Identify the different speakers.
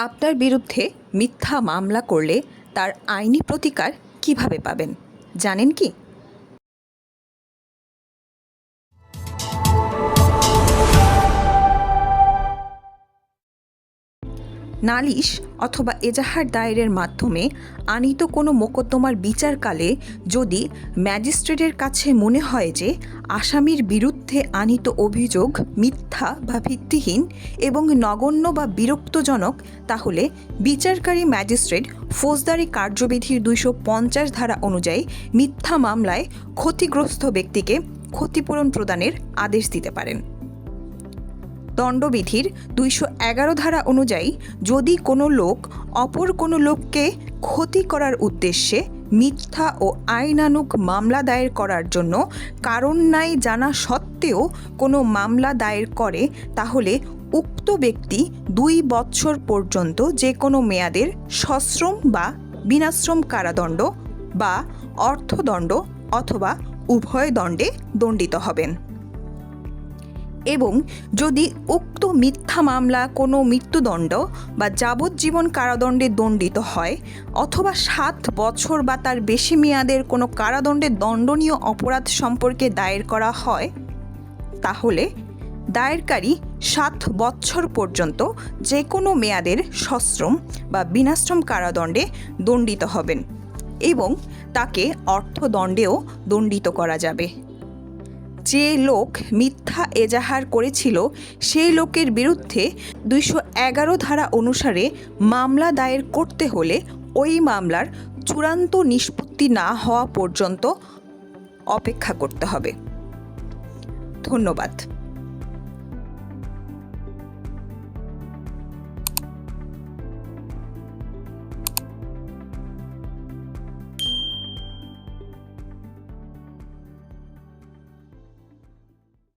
Speaker 1: আপনার বিরুদ্ধে মিথ্যা মামলা করলে তার আইনি প্রতিকার কীভাবে পাবেন? জানেন কি? নালিশ অথবা এজাহার দায়েরের মাধ্যমে আনিত কোনো মোকদ্দমার বিচারকালে যদি ম্যাজিস্ট্রেটের কাছে মনে হয় যে আসামির বিরুদ্ধে আনিত অভিযোগ মিথ্যা বা ভিত্তিহীন এবং নগণ্য বা বিরক্তজনক, তাহলে বিচারকারী ম্যাজিস্ট্রেট ফৌজদারি কার্যবিধির দুইশো পঞ্চাশ ধারা অনুযায়ী মিথ্যা মামলায় ক্ষতিগ্রস্ত ব্যক্তিকে ক্ষতিপূরণ প্রদানের আদেশ দিতে পারেন। দণ্ডবিধির দুইশো এগারো ধারা অনুযায়ী যদি কোনো লোক অপর কোনো লোককে ক্ষতি করার উদ্দেশ্যে মিথ্যা ও আইনানুগ মামলা দায়ের করার জন্য কারণ নাই জানা সত্ত্বেও কোনো মামলা দায়ের করে, তাহলে উক্ত ব্যক্তি দুই বৎসর পর্যন্ত যে কোনো মেয়াদের সশ্রম বা বিনাশ্রম কারাদণ্ড বা অর্থদণ্ড অথবা উভয় দণ্ডে দণ্ডিত হবেন। এবং যদি উক্ত মিথ্যা মামলা কোনো মৃত্যুদণ্ড বা যাবজ্জীবন কারাদণ্ডে দণ্ডিত হয় অথবা সাত বছর বা তার বেশি মেয়াদের কোনো কারাদণ্ডে দণ্ডনীয় অপরাধ সম্পর্কে দায়ের করা হয়, তাহলে দায়েরকারী সাত বছর পর্যন্ত যে কোনো মেয়াদের সশ্রম বা বিনাশ্রম কারাদণ্ডে দণ্ডিত হবেন এবং তাকে অর্থদণ্ডেও দণ্ডিত করা যাবে। যে লোক মিথ্যা এজাহার করেছিল, সেই লোকের বিরুদ্ধে দুইশো এগারো ধারা অনুসারে মামলা দায়ের করতে হলে ওই মামলার চূড়ান্ত নিষ্পত্তি না হওয়া পর্যন্ত অপেক্ষা করতে হবে। ধন্যবাদ।